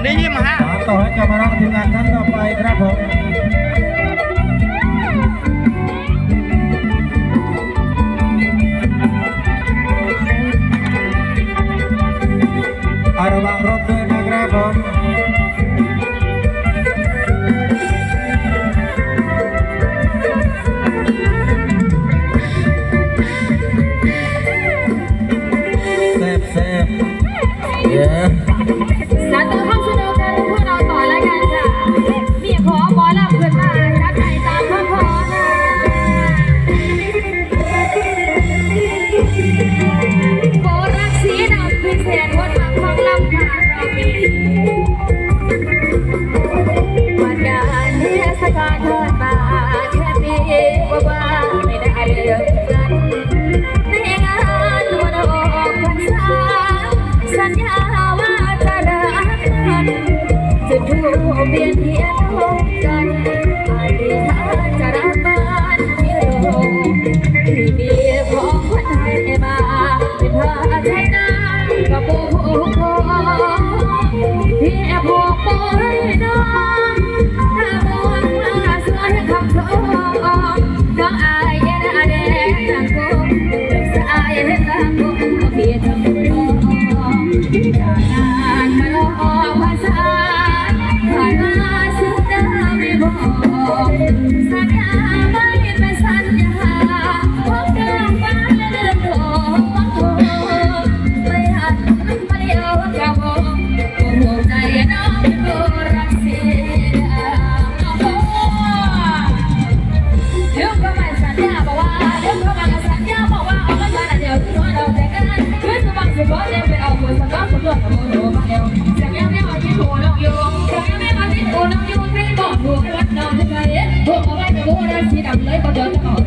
นนี้ยิ้ห้าต่อให้กับมาลังทีมงานท่านต่อไปครับผมอาระวังรถด้วยนะครับผมเซฟเซฟเย้ I got good. Thank you.